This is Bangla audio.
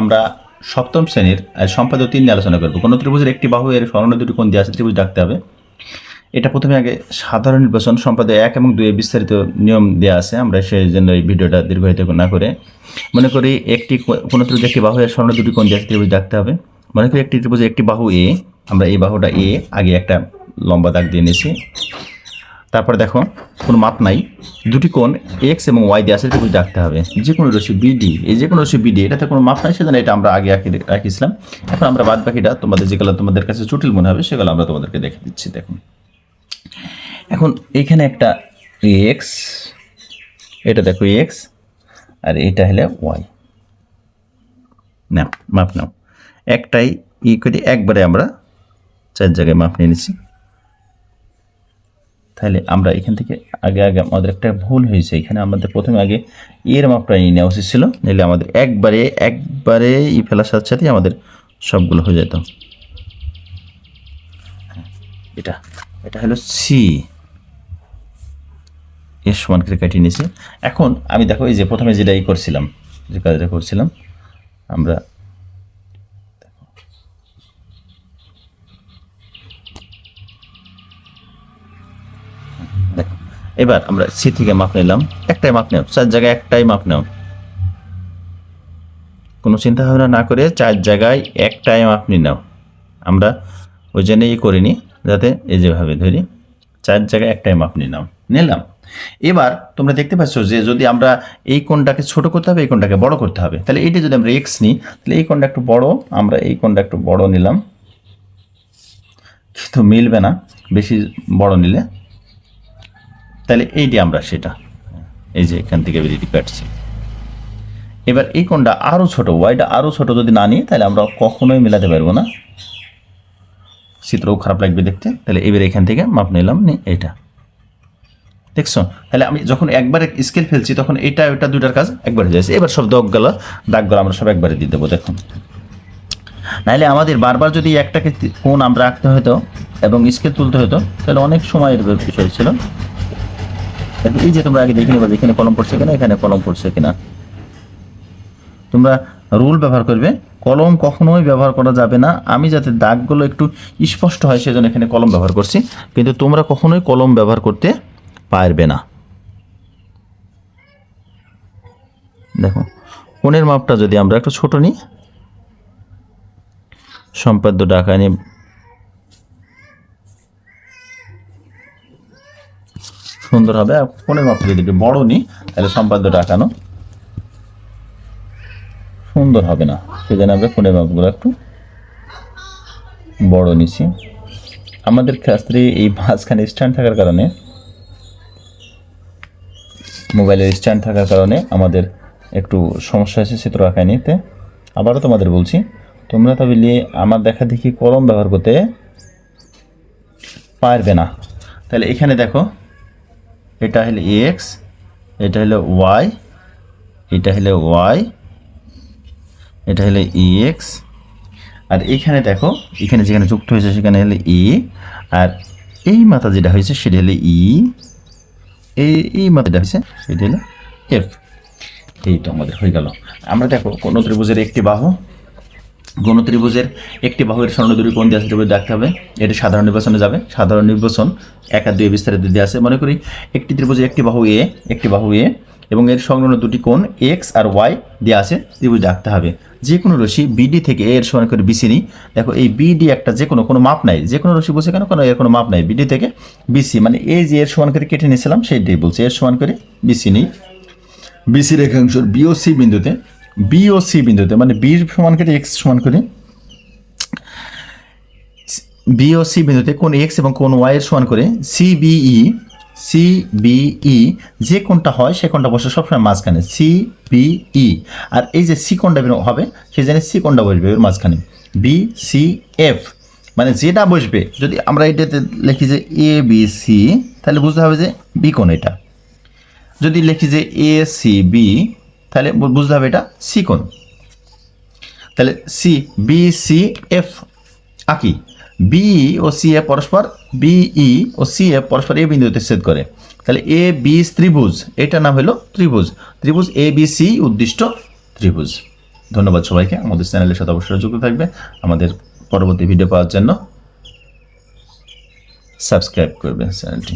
আমরা সপ্তম শ্রেণির আহ, সম্পাদ্য তিন নিয়ে আলোচনা করব। কোনো ত্রিভুজের একটি বাহু এর স্মরণ দুটি কোন দিয়ে আছে ত্রিভুজ ডাকতে হবে। এটা প্রথমে আগে সাধারণ নির্বাচন সম্পাদে এক এবং দুয়ে বিস্তারিত নিয়ম দেওয়া আছে আমরা সেই জন্য এই ভিডিওটা দীর্ঘায়িত না করে। মনে করি একটি কোনো ত্রিভুজ একটি বাহু এর স্মরণ দুটি কোন দিয়ে আছে ত্রিভুজ ডাকতে হবে। মনে করি একটি ত্রিভুজে একটি বাহু এ আমরা এই বাহুটা এ আগে একটা লম্বা দাগ দিয়ে নিয়েছি। তারপরে দেখো, কোনো মাপ নাই। দুটি কোণ এক্স এবং ওয়াই দিয়ে আছে ত্রিভুজ ডাকতে হবে। যে কোনো রশ্মি বিডি এই যে কোনো রশ্মি বিডি এটাতে কোনো মাপ নাই, সেজন্য এটা আমরা আগে আঁকি- রাখিছিলাম এখন আমরা বাদ বাকিটা তোমাদের যেগুলো তোমাদের কাছে জটিল মনে হবে, সেগুলো আমরা তোমাদেরকে দেখে দিচ্ছি, দেখুন। এখন এইখানে একটা এক্স, এটা দেখো এক্স, আর এটা হলে ওয়াই। না মাপ নাও। একটাই ই করে একবারে আমরা চার জায়গায় মাপ নিয়ে নিচ্ছি। তাহলে আমরা এখান থেকে আগে আগে আমাদের একটা ভুল হয়েছে। এখানে আমাদের প্রথমে আগে এর মাপটা নিয়ে নেওয়া উচিত ছিল, নাহলে আমাদের একবারে একবারে ই ফেলার সাথে সাথে আমাদের সবগুলো হয়ে যেত। এটা এটা হলো সি এর সমান করে কাটিয়ে নিয়েছি। এখন আমি দেখো এই যে প্রথমে যেটা ই করছিলাম, যে কাজটা করছিলাম, আমরা দেখো এবার আমরা সি থেকে মাপ নিলাম। একটাই মাপ নেও, চার জায়গায় একটাই মাপ নেও। কোনো চিন্তা ভাবনা না করে চার জায়গায় একটাই মাপ নাও। আমরা ওই জন্যই করিনি, যাতে এই যেভাবে ধরি, চার জায়গায় একটাই মাপ নাও। নিলাম। এবার তোমরা দেখতে পাচ্ছ যে যদি আমরা এই কোণটাকে ছোট করতে হবে, এই কোণটাকে বড় করতে হবে। তাহলে এইটা যদি আমরা এক্স নিই, তাহলে এই কোণটা একটু বড়, আমরা এই কোণটা একটু বড় নিলাম। কিন্তু মিলবে না, বেশি বড় নিলে তাহলে এইটি আমরা সেটা, এই যে এখান থেকে বেরিয়ে কাটছি এবার এই কোণটা আরও ছোট ওয়াইটা আরও ছোট যদি না নিই, তাহলে আমরা কখনোই মেলাতে পারব না। চিত্রও খারাপ লাগবে দেখতে, তাহলে এবার এখান থেকে মাপ নিলাম নি এইটা দেখছ? তাহলে আমি যখন একবারে স্কেল ফেলছি, তখন এটা, ওটা দুটার কাজ একবারে হয়ে যাচ্ছে। এবার সব দাগগুলো দাগগুলো আমরা সব একবারে দিয়ে দেবো, দেখুন। নাহলে আমাদের বারবার যদি একটাকে কোন আমরা আঁকতে হতো এবং স্কেল তুলতে হতো, তাহলে অনেক সময়ের বিষয় ছিল। এই যে তোমরা আগে দেখে নেবে এখানে কলম পড়ছে কিনা, এখানে কলম পড়ছে কিনা। তোমরা রুল ব্যবহার করবে, কলম কখনোই ব্যবহার করা যাবে না। আমি যাতে দাগগুলো একটু স্পষ্ট হয়, সেজন্য এখানে কলম ব্যবহার করছি। কিন্তু তোমরা কখনোই কলম ব্যবহার করতে পারবে না। দেখো, কোণের মাপটা যদি আমরা একটু ছোট নিই, সম্পাদ্য ডাকা নিয়ে সুন্দর হবে, আর কোণের মাপটা যদি একটু বড় নিই তাহলে সম্পাদ্যটা আঁকানো সুন্দর হবে না। সেজন্য আমরা ফোনের মাপগুলো একটু বড় নিছি। আমাদের ক্ষেত্রে এই মাঝখানে স্ট্যান্ড থাকার কারণে, মোবাইলের স্ট্যান্ড থাকার কারণে আমাদের একটু সমস্যা হয়েছে চিত্র আঁকায় নিতে। আবারও তোমাদের বলছি, তোমরা তাহলে আমার দেখা দেখি কলম ব্যবহার করতে পারবে না। তাহলে এখানে দেখো এটা হলো এক্স এটা হলো ওয়াই এটা হলো ওয়াই এটা হলো এক্স আর এখানে দেখো, এখানে যেখানে যুক্ত হয়েছে সেখানে হলো ই আর এই মাথা যেটা হয়েছে সেটা হলো ই এই এই মাথাটা হয়েছে সেটা হলো এফ এই তো আমাদের হয়ে গেল। আমরা দেখো কোন ত্রিভুজের একটি বাহু কোন ত্রিভুজের একটি বাহুর স্বর্ণ দুটি কোণ দিয়ে আছে দেখতে হবে। এটা সাধারণ নির্বাচনে যাবে। সাধারণ নির্বাচন এক আর দুই বিস্তারিত দিয়ে আছে। মনে করি একটি ত্রিভুজের একটি বাহু এ, একটি বাহু এ, এবং এর সংলগ্ন দুটি কোণ এক্স আর ওয়াই দেওয়া আছে ত্রিভুজ ডাকতে হবে। যে কোনো রশি বিডি থেকে এর সমান করে বিসি নিই। দেখো, এই বিডি একটা যে কোনো কোনো মাপ নাই। যে কোনো রশি বসে কেন? কোনো এর কোনো মাপ নাই। বিডি থেকে বিসি মানে এই যে এর সমান করে কেটে নিয়েছিলাম, সেইটাই বলছে। এর সমান করে বিসি নিই। বিসি রেখাংশের বিওসি বিন্দুতে বিওসি বিন্দুতে মানে বির সমান করে এক্স সমান করে। বিওসি বিন্দুতে কোন এক্স এবং কোন ওয়াই এর সমান করে সিবিই সিবিই যে কোনটা হয় সে কোনটা বসে সবসময় মাঝখানে সি সিবিই আর এই যে সি কোনটা হবে, সে জানে সি কোনটা বসবে, এর মাঝখানে। বি সি এফ মানে যেটা বসবে, যদি আমরা এটাতে লিখি যে এ বি সি তাহলে বুঝতে হবে যে বি কোন এটা। যদি লিখি যে এ সি বি তাহলে বুঝতে হবে এটা সি কোণ তাহলে সি বি সি এফ আঁকি। বি ও সি এ পরস্পর বিই ও সি এ পরস্পর এ বিন্দুতে ছেদ করে। তাহলে এ বি ত্রিভুজ এটা নাম হলো ত্রিভুজ। ত্রিভুজ এ বি সি উদ্দিষ্ট ত্রিভুজ। ধন্যবাদ সবাইকে, আমাদের চ্যানেলের সাথে অবশ্যই যুক্ত থাকবে। আমাদের পরবর্তী ভিডিও পাওয়ার জন্য সাবস্ক্রাইব করবে চ্যানেলটি।